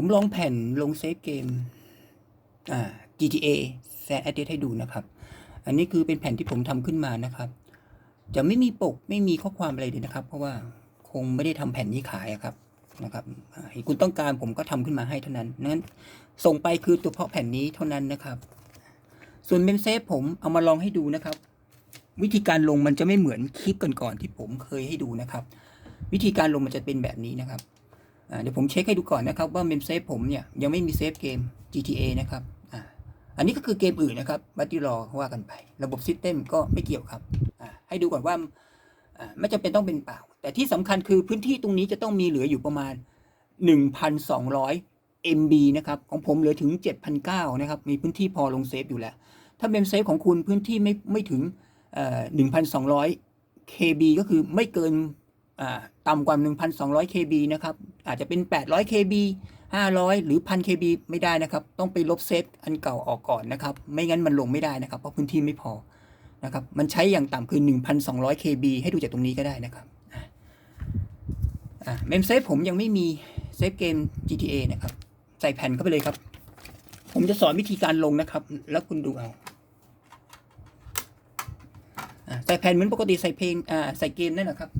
ผมลองแผ่นลงเซฟเกม อ่า GTA San Andreas ให้ดูนะครับ อันนี้คือเป็นแผ่นที่ผมทำขึ้นมานะครับ จะไม่มีปกไม่มีข้อความอะไรเลยนะครับ เพราะว่าคงไม่ได้ทำแผ่นนี้ขายอะครับนะครับคุณต้องการผมก็ทำขึ้นมาให้เท่านั้น นั้น ส่งไปคือตัวเพาะแผ่นนี้เท่านั้นนะครับ ส่วนเมมเซฟผมเอามาลองให้ดูนะครับ วิธีการลงมันจะไม่เหมือนคลิปก่อนๆที่ผมเคยให้ดูนะครับ วิธีการลงมันจะเป็นแบบนี้นะครับ เดี๋ยวผมเช็คให้ดูก่อนนะครับว่าเมมเซฟผมเนี่ยยังไม่มีเซฟเกม GTA นะครับอ,อันนี้ก็คือเกมอื่นนะครับบัตตี้รอว่ากันไป ระบบซิสเต็มก็ไม่เกี่ยวครับให้ดูก่อนว่าไม่จำเป็นต้องเป็นเปล่า แต่ที่สำคัญคือพื้นที่ตรงนี้จะต้องมีเหลืออยู่ประมาณ 1,200 MB นะครับของผมเหลือถึง 7,900นะครับมีพื้นที่พอลงเซฟอยู่แล้ว ถ้าเมมเซฟของคุณพื้นที่ไม่ไม่ถึง 1,200 KB ก็คือไม่เกิน ต่ำกว่า 1,200 KB นะครับ อาจจะเป็น 800 KB 500 หรือ 1,000 KB ไม่ได้นะครับ ต้องไปลบเซฟอันเก่าออกก่อนนะครับ ไม่งั้นมันลงไม่ได้นะครับ เพราะพื้นที่ไม่พอนะครับ มันใช้อย่างต่ำคือ 1,200 KB ให้ดูจากตรงนี้ก็ได้นะครับอะอะเมมเซฟผมยังไม่มีเซฟเกม GTA นะครับ ใส่แผ่นเข้าไปเลยครับ ผมจะสอนวิธีการลงนะครับ แล้วคุณดูเอาใส่แผ่นเหมือนปกติใส่เพลงอ่าใส่เกมนั่นแหละครับ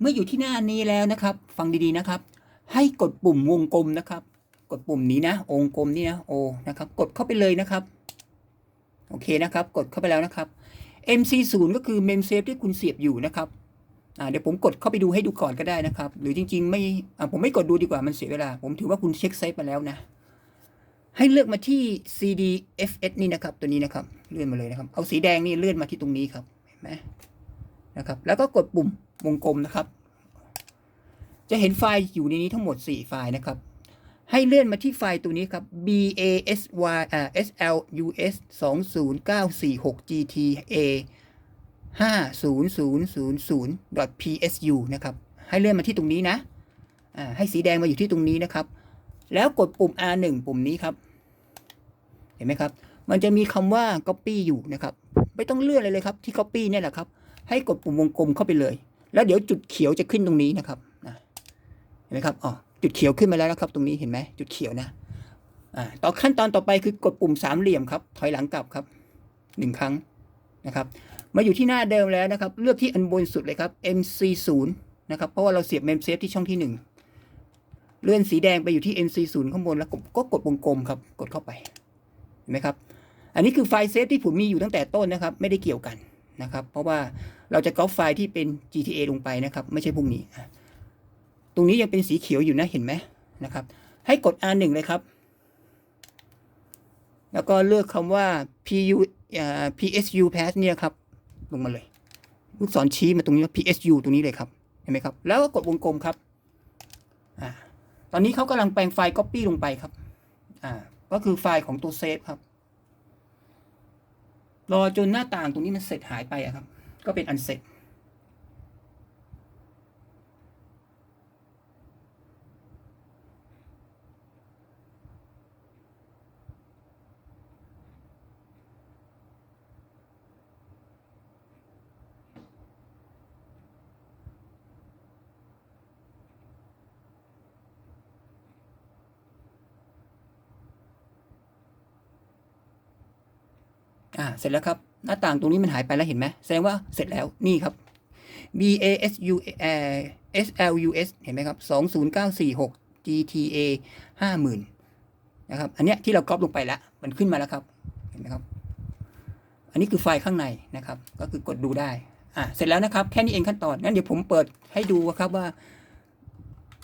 เมื่ออยู่ที่หน้านี้แล้วนะครับ ฟังดีๆนะครับ ให้กดปุ่มวงกลมนะครับ กดปุ่มนี้นะวงกลมนี่นะโอนะครับ กดเข้าไปเลยนะครับ โอเคนะครับ กดเข้าไปแล้วนะครับ MC0 ก็คือ mem safe ที่คุณเสียบอยู่นะครับเดี๋ยวผมกดเข้าไปดูให้ดูก่อนก็ได้นะครับ หรือจริง ๆ ไม่ผมไม่กดดูดีกว่ามันเสียเวลา ผมถือว่าคุณเช็คเซฟมาแล้วนะ ให้เลือกมาที่ CDFS นี่นะครับ ตัวนี้นะครับ เลื่อนมาเลยนะครับ เอาสีแดงนี่เลื่อนมาที่ตรงนี้ครับ เห็นไหมนะครับ แล้วก็กดปุ่ม วงกลมนะครับ จะเห็นไฟล์อยู่ในนี้ทั้งหมด 4 ไฟล์นะครับ ให้เลื่อนมาที่ไฟล์ตัวนี้ครับ basy อ่า slus 20946 gta 50000 psu นะครับ ให้เลื่อนมาที่ตรงนี้นะให้สีแดงมาอยู่ที่ตรงนี้นะครับ แล้วกดปุ่ม R1 ปุ่มนี้ครับ เห็นไหมครับ มันจะมีคำว่า copy อยู่นะครับ ไม่ต้องเลื่อนเลยเลยครับ ที่ copy เนี่ยแหละครับ ให้กดปุ่มวงกลมเข้าไปเลย แล้วเดี๋ยวจุดเขียวจะขึ้นตรงนี้นะครับเห็นไหมครับอ๋อจุดเขียวขึ้นมาแล้วนะครับ ตรงนี้เห็นไหมจุดเขียวนะอ่าต่อขั้นตอนต่อไปคือกดปุ่มสามเหลี่ยมครับ ถอยหลังกลับครับหนึ่งครั้งนะครับมาอยู่ที่หน้าเดิมแล้วนะครับ เลือกที่อันบนสุดเลยครับ MC0 นะครับ เพราะว่าเราเสียบ mem safe ที่ช่องที่หนึ่งเลื่อนสีแดงไปอยู่ที่ MC0 ข้างบนแล้วก็กดวงกลมครับ กดเข้าไป เห็นไหมครับ อันนี้คือไฟล์เซฟที่ผมมีอยู่ตั้งแต่ต้นนะครับ ไม่ได้เกี่ยวกัน นะครับ เพราะว่าเราจะก๊อปไฟล์ที่เป็น GTA ลงไปนะครับ ไม่ใช่พวกนี้ ตรงนี้ยังเป็นสีเขียวอยู่นะเห็นไหมนะครับ ให้กด R1 เลยครับ แล้วก็เลือกคำว่า PU PSU pass เนี่ยครับ ลงมาเลย ลูกศรชี้มาตรงนี้ว่า PSU ตรงนี้เลยครับ เห็นไหมครับ แล้วก็กดวงกลมครับอตอนนี้เขากำลังแปลงไฟล์ Copy ลงไปครับ อ่า ก็คือไฟล์ของตัวเซฟครับ รอจนหน้าต่างตรงนี้มันเสร็จหายไปอะครับ ก็เป็นอันเสร็จ อ่าเสร็จแล้วครับ หน้าต่างตรงนี้มันหายไปแล้วเห็นไหมแสดงว่าเสร็จแล้วนี่ครับ B A S U เอ่อ S L U S เห็นไหมครับสองศูนย์เก้าสี่หก G T A ห้าหมื่นนะครับ อันเนี้ยที่เราก๊อปลงไปแล้ว มันขึ้นมาแล้วครับ เห็นไหมครับ อันนี้คือไฟล์ข้างในนะครับ ก็คือกดดูได้ อ่าเสร็จแล้วนะครับ แค่นี้เองขั้นตอน งั้นเดี๋ยวผมเปิดให้ดูครับว่า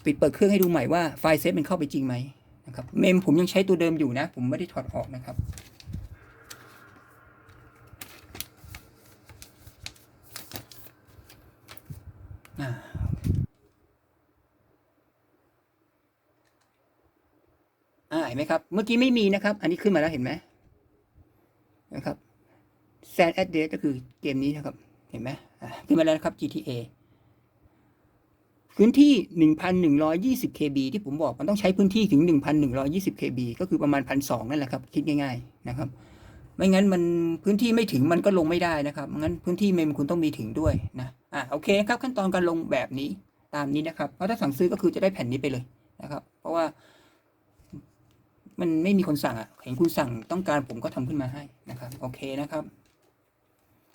ปิดเปิดเครื่องให้ดูใหม่ว่าไฟล์เซฟมันเข้าไปจริงไหมนะครับ เมมผมยังใช้ตัวเดิมอยู่นะ ผมไม่ได้ถอดออกนะครับ อ่าอ่าเห็น ไหมครับ เมื่อกี้ไม่มีนะครับ อันนี้ขึ้นมาแล้วเห็นไหมนะครับ San Andreas ก็คือเกมนี้นะครับ เห็นไหมขึ้นมาแล้วนะครับ GTA พื้นที่ 1,120 KB ที่ผมบอกมันต้องใช้พื้นที่ถึง 1,120 KB ก็คือประมาณ 1,200 นั่นแหละครับ คิดง่าย ๆ นะครับ ไม่งั้นมันพื้นที่ไม่ถึงมันก็ลงไม่ได้นะครับ งั้นพื้นที่เมมคุณต้องมีถึงด้วยนะ อะโอเคครับขั้นตอนการลงแบบนี้ตามนี้นะครับ เพราะถ้าสั่งซื้อก็คือจะได้แผ่นนี้ไปเลยนะครับ เพราะว่า มันไม่มีคนสั่งอะเห็นคุณสั่งต้องการผมก็ทำขึ้นมาให้นะครับ โอเคนะครับ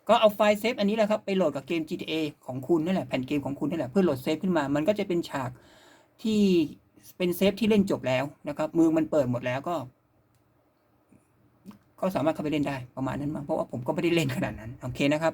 ก็เอาไฟล์เซฟอันนี้แหละครับไปโหลดกับเกม GTA ของคุณนั่นแหละแผ่นเกมของคุณนั่นแหละเพื่อโหลดเซฟขึ้นมา มันก็จะเป็นฉากที่เป็นเซฟที่เล่นจบแล้วนะครับ มือมันเปิดหมดแล้วก็ ก็สามารถเข้าไปเล่นได้ประมาณนั้นมั้งเพราะว่าผมก็ไม่ได้เล่นขนาดนั้น โอเคนะครับ